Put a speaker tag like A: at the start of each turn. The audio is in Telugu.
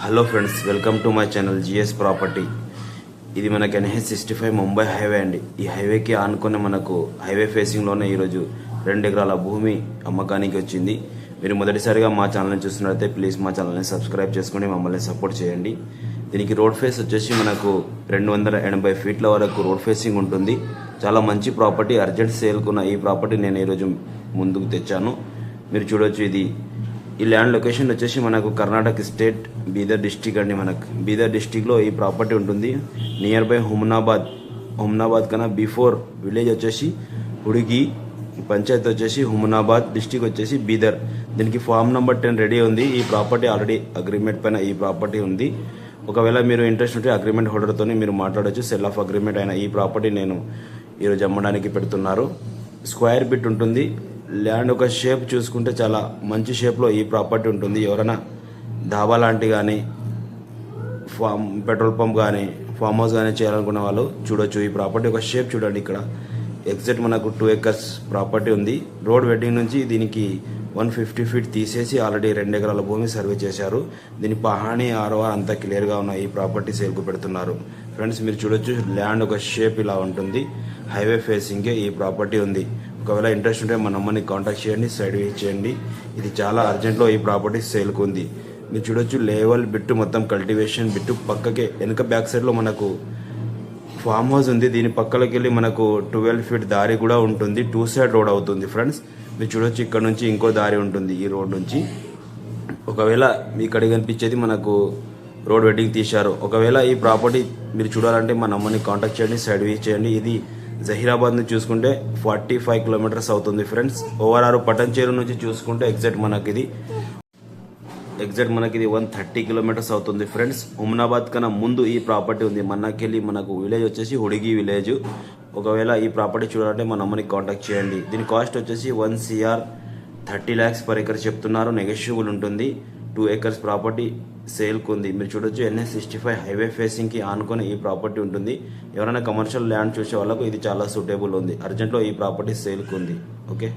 A: Hello friends welcome to my channel GS property. ఇది మనకి NH sixty five Mumbai highway అండి. ఈ హైవేకి ఆనుకునే మనకు హైవే ఫేసింగ్లోనే ఈరోజు రెండు ఎకరాల భూమి అమ్మకానికి వచ్చింది. మీరు మొదటిసారిగా మా ఛానల్ని చూస్తున్నట్లయితే ప్లీజ్ మా ఛానల్ని సబ్స్క్రైబ్ చేసుకుని మమ్మల్ని సపోర్ట్ చేయండి. దీనికి రోడ్ ఫేస్ వచ్చేసి మనకు రెండు వందల ఎనభై ఫీట్ల వరకు రోడ్ ఫేసింగ్ ఉంటుంది. చాలా మంచి ప్రాపర్టీ అర్జెంట్ సేల్కున్న ఈ ప్రాపర్టీ నేను ఈరోజు ముందుకు తెచ్చాను. మీరు చూడొచ్చు ఇది ఈ ల్యాండ్ లొకేషన్ వచ్చేసి మనకు కర్ణాటక స్టేట్ బీదర్ డిస్టిక్ అండి మనకు. బీదర్ డిస్టిక్లో ఈ ప్రాపర్టీ ఉంటుంది. నియర్ బై హుమ్నాబాద్ హుమ్నాబాద్ కన్నా బిఫోర్ విలేజ్ వచ్చేసి హుడిగి పంచాయత్ వచ్చేసి హుమ్నాబాద్ డిస్టిక్ వచ్చేసి బీదర్. దీనికి ఫామ్ నెంబర్ టెన్ రెడీ ఉంది. ఈ ప్రాపర్టీ ఆల్రెడీ అగ్రిమెంట్ పైన ఈ ప్రాపర్టీ ఉంది. ఒకవేళ మీరు ఇంట్రెస్ట్ ఉంటే అగ్రిమెంట్ హోల్డర్తో మీరు మాట్లాడొచ్చు. సెల్ ఆఫ్ అగ్రిమెంట్ అయిన ఈ ప్రాపర్టీ నేను ఈరోజు అమ్మడానికి పెడుతున్నారు. స్క్వేర్ బిట్ ఉంటుంది. ల్యాండ్ ఒక షేప్ చూసుకుంటే చాలా మంచి షేప్లో ఈ ప్రాపర్టీ ఉంటుంది. ఎవరైనా ధాబా లాంటి కానీ ఫామ్ పెట్రోల్ పంప్ కానీ ఫామ్ హౌస్ కానీ చేయాలనుకున్న వాళ్ళు చూడొచ్చు. ఈ ప్రాపర్టీ ఒక షేప్ చూడండి ఇక్కడ. ఎగ్జాక్ట్ మనకు టూ ఎకర్స్ ప్రాపర్టీ ఉంది. రోడ్ వెడ్డింగ్ నుంచి దీనికి వన్ ఫిఫ్టీ ఫీట్ తీసేసి ఆల్రెడీ రెండు ఎకరాల భూమి సర్వే చేశారు. దీని పహాణి ఆర్ఓఆర్ అంతా క్లియర్గా ఉన్న ఈ ప్రాపర్టీ సేల్కు పెడుతున్నారు. ఫ్రెండ్స్ మీరు చూడొచ్చు ల్యాండ్ ఒక షేప్ ఇలా ఉంటుంది. హైవే ఫేసింగే ఈ ప్రాపర్టీ ఉంది. ఒకవేళ ఇంట్రెస్ట్ ఉంటే మా నమ్మని కాంటాక్ట్ చేయండి సైడ్ చేయండి. ఇది చాలా అర్జెంట్లో ఈ ప్రాపర్టీ సేల్కు ఉంది. మీరు చూడొచ్చు లేవల్ బిట్టు మొత్తం కల్టివేషన్ బిట్టు పక్కకే వెనుక బ్యాక్ సైడ్లో మనకు ఫామ్ హౌస్ ఉంది. దీని పక్కలోకి వెళ్ళి మనకు ట్వెల్వ్ ఫీట్ దారి కూడా ఉంటుంది. టూ సైడ్ రోడ్ అవుతుంది ఫ్రెండ్స్ మీరు చూడొచ్చు ఇక్కడ నుంచి ఇంకో దారి ఉంటుంది ఈ రోడ్ నుంచి. ఒకవేళ మీ ఇక్కడ కనిపించేది మనకు రోడ్ వెడ్డింగ్ తీశారు. ఒకవేళ ఈ ప్రాపర్టీ మీరు చూడాలంటే మా నమ్మని కాంటాక్ట్ చేయండి సైడ్ వీచ్ చేయండి. ఇది జహీరాబాద్ నుంచి చూసుకుంటే ఫార్టీ ఫైవ్ కిలోమీటర్స్ అవుతుంది ఫ్రెండ్స్. ఓవరాల్ పటంచేరు నుంచి చూసుకుంటే ఎగ్జాక్ట్ మనకి ఇది ఎగ్జాక్ట్ మనకి ఇది వన్ థర్టీ కిలోమీటర్స్ అవుతుంది ఫ్రెండ్స్. ఉమ్నాబాద్ కన్నా ముందు ఈ ప్రాపర్టీ ఉంది. మన్నాకెళ్ళి మనకు విలేజ్ వచ్చేసి హుడిగి విలేజ్. ఒకవేళ ఈ ప్రాపర్టీ చూడాలంటే మన అమ్మని కాంటాక్ట్ చేయండి. దీని కాస్ట్ వచ్చేసి one CR thirty lakhs per acre చెప్తున్నారు. నెగోషియబుల్ ఉంటుంది. టూ ఏకర్స్ ప్రాపర్టీ సేల్కు ఉంది మీరు చూడొచ్చు ఎన్ఎస్ సిక్స్టీ ఫైవ్ హైవే ఫేసింగ్కి ఆనుకొని ఈ ప్రాపర్టీ ఉంటుంది. ఎవరైనా కమర్షియల్ ల్యాండ్ చూసే వాళ్ళకు ఇది చాలా సూటేబుల్ ఉంది. అర్జెంట్లో ఈ ప్రాపర్టీ సేల్కు ఉంది ఓకే?